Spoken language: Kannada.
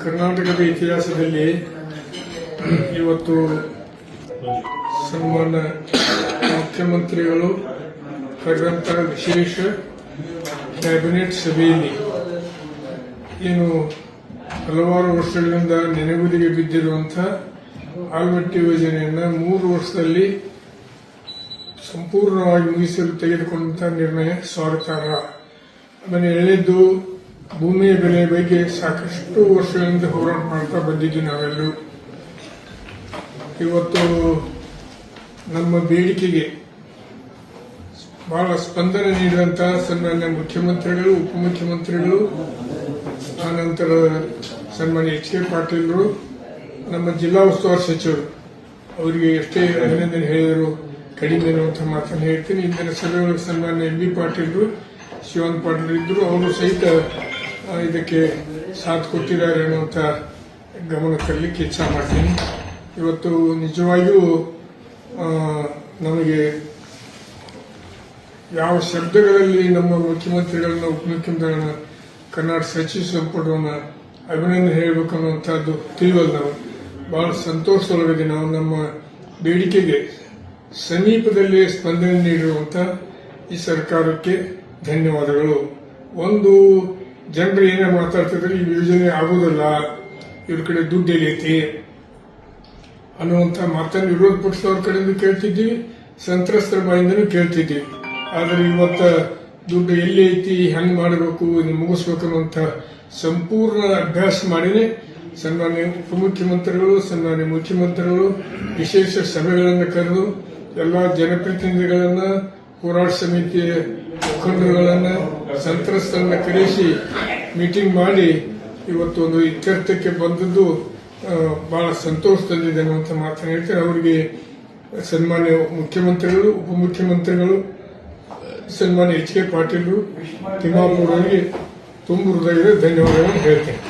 ಕರ್ನಾಟಕದ ಇತಿಹಾಸದಲ್ಲಿ ಇವತ್ತು ಸನ್ಮಾನ ಮುಖ್ಯಮಂತ್ರಿಗಳು ಕರೆದಂತಹ ವಿಶೇಷ ಕ್ಯಾಬಿನೆಟ್ ಸಭೆಯಲ್ಲಿ ಏನು ಹಲವಾರು ವರ್ಷಗಳಿಂದ ನೆನೆಗುದಿಗೆ ಬಿದ್ದಿರುವಂತಹ ಆಲ್ಮಟ್ಟಿ ಯೋಜನೆಯನ್ನು ಮೂರು ವರ್ಷದಲ್ಲಿ ಸಂಪೂರ್ಣವಾಗಿ ಮುಗಿಸಲು ತೆಗೆದುಕೊಂಡಂತಹ ನಿರ್ಣಯ ಸ್ವಾಗತಾರ್ಹ ಆಮೇಲೆ ಎಳೆದು ಭೂಮಿಯ ಬೆಲೆ ಬಗ್ಗೆ ಸಾಕಷ್ಟು ವರ್ಷಗಳಿಂದ ಹೋರಾಟ ಮಾಡ್ತಾ ಬಂದಿದ್ದೀವಿ ನಾವೆಲ್ಲರೂ ಇವತ್ತು ನಮ್ಮ ಬೇಡಿಕೆಗೆ ಬಹಳ ಸ್ಪಂದನೆ ನೀಡಿದಂತಹ ಸನ್ಮಾನ್ಯ ಮುಖ್ಯಮಂತ್ರಿಗಳು, ಉಪಮುಖ್ಯಮಂತ್ರಿಗಳು, ಆನಂತರ ಸನ್ಮಾನ್ಯ ಎಚ್ ಕೆ ಪಾಟೀಲ್ರು, ನಮ್ಮ ಜಿಲ್ಲಾ ಉಸ್ತುವಾರಿ ಸಚಿವರು. ಅವರಿಗೆ ಎಷ್ಟೇ ಅಭಿನಂದನೆ ಹೇಳಿದರು ಕಡಿಮೆ ಅನ್ನುವಂಥ ಮಾತನ್ನು ಹೇಳ್ತೀನಿ. ಇಂದಿನ ಸಭೆಗಳಿಗೆ ಸನ್ಮಾನ್ಯ ಎಂ ಬಿ ಪಾಟೀಲ್ರು, ಶಿವನ್ ಪಾಟೀಲ್ ಇದ್ರು ಅವರು ಸಹಿತ ಇದಕ್ಕೆ ಸಾಥ್ ಕೊಟ್ಟಿದ್ದಾರೆ ಅನ್ನುವಂಥ ಗಮನ ತರಲಿಕ್ಕೆ ಇಚ್ಛೆ ಮಾಡ್ತೀನಿ. ಇವತ್ತು ನಿಜವಾಗಿಯೂ ನಮಗೆ ಯಾವ ಶಬ್ದಗಳಲ್ಲಿ ನಮ್ಮ ಮುಖ್ಯಮಂತ್ರಿಗಳನ್ನ ಉಪಮುಖ್ಯಮಂತ್ರಿಗಳನ್ನ ಕರ್ನಾಟಕ ಸಚಿವ ಸಂಪುಟವನ್ನ ಅಭಿನಂದನೆ ಹೇಳಬೇಕು ಅನ್ನುವಂಥದ್ದು ತಿಳಿವಲ್ಲ ನಾವು. ಬಹಳ ಸಂತೋಷವಾಗಿದೆ ನಾವು ನಮ್ಮ ಬೇಡಿಕೆಗೆ ಸಮೀಪದಲ್ಲಿ ಸ್ಪಂದನೆ ನೀಡಿರುವಂತ ಈ ಸರ್ಕಾರಕ್ಕೆ ಧನ್ಯವಾದಗಳು. ಒಂದು ಜನರು ಏನೇ ಮಾತಾಡ್ತಿದ್ರೆ ಈ ಯೋಜನೆ ಆಗೋದಲ್ಲ, ಇವ್ರ ಕಡೆ ದುಡ್ಡು ಎಲ್ಲೈತಿ ಅನ್ನುವಂಥ ಮಾತನ್ನು ವಿರೋಧ ಪಕ್ಷದವ್ರ ಕಡೆಯಿಂದ ಕೇಳ್ತಿದ್ವಿ ಸಂತ್ರಸ್ತರ ಬಾಯಿಂದನೂ ಕೇಳ್ತಿದ್ವಿ ಆದರೆ ಇವತ್ತ ದುಡ್ಡು ಎಲ್ಲಿ ಐತಿ, ಹೆಂಗ್ ಮಾಡಬೇಕು ಇದನ್ನು ಮುಗಿಸ್ಬೇಕು ಅನ್ನುವಂಥ ಸಂಪೂರ್ಣ ಅಭ್ಯಾಸ ಮಾಡಿನೇ ಸನ್ಮಾನ್ಯ ಉಪಮುಖ್ಯಮಂತ್ರಿಗಳು, ಸನ್ಮಾನ್ಯ ಮುಖ್ಯಮಂತ್ರಿಗಳು, ವಿಶೇಷ ಸಭೆಗಳನ್ನು ಕರೆದು ಎಲ್ಲ ಜನಪ್ರತಿನಿಧಿಗಳನ್ನ, ಹೋರಾಟ ಸಮಿತಿಯ ಮುಖಂಡರುಗಳನ್ನ ಸಂತ್ರಸ್ತರನ್ನ ಕರೆಸಿ ಮೀಟಿಂಗ್ ಮಾಡಿ ಇವತ್ತು ಒಂದು ಇತ್ಯರ್ಥಕ್ಕೆ ಬಂದದ್ದು ಬಹಳ ಸಂತೋಷ ತಂದಿದೆ ಅನ್ನುವಂಥ ಮಾತನ್ನು ಹೇಳ್ತಾರೆ ಅವರಿಗೆ ಸನ್ಮಾನ್ಯ ಮುಖ್ಯಮಂತ್ರಿಗಳು, ಉಪಮುಖ್ಯಮಂತ್ರಿಗಳು, ಸನ್ಮಾನ್ಯ ಎಚ್ ಕೆ ಪಾಟೀಲ್ ತಿಮ್ಮಾಪುರ ಅವರಿಗೆ ತುಂಬ ಹೃದಯದ ಧನ್ಯವಾದಗಳನ್ನು ಹೇಳ್ತೇನೆ.